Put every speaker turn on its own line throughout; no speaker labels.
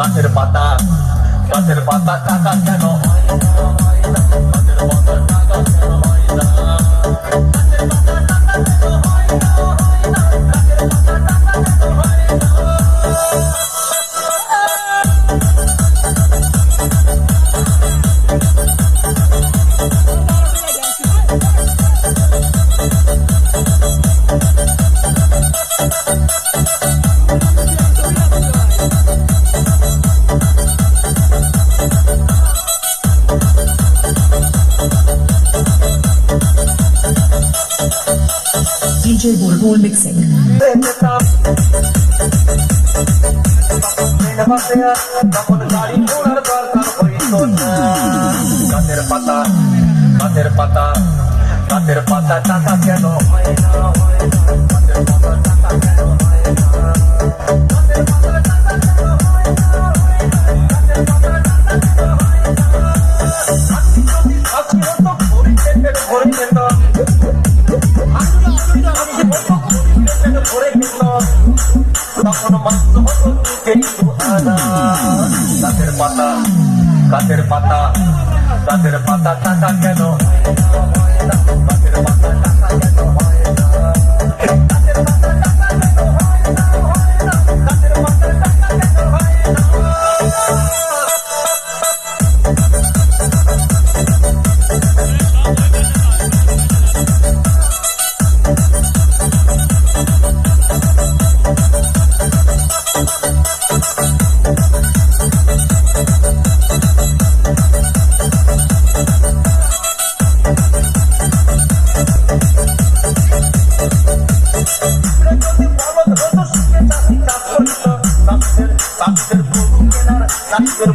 গাছের পাতা গাছের পাতা কাকা কেন
DJ Bulbul mixing.
গাছের পাতা গাছের পাতা গাছের পাতা চাতা কেন হয় না হয় না গাছের পাতা তখন মাত্র গাছের পাতা গাছের পাতা গাছের পাতা থাকা কেন চাঁদের গরু কেনার চাঁদের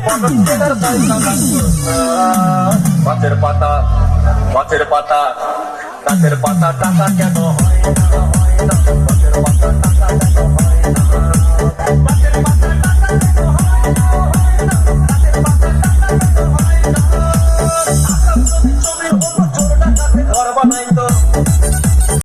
পাতের পাতা পাতের পাতা গাছের পাতা টাকা কেন হয় পাতা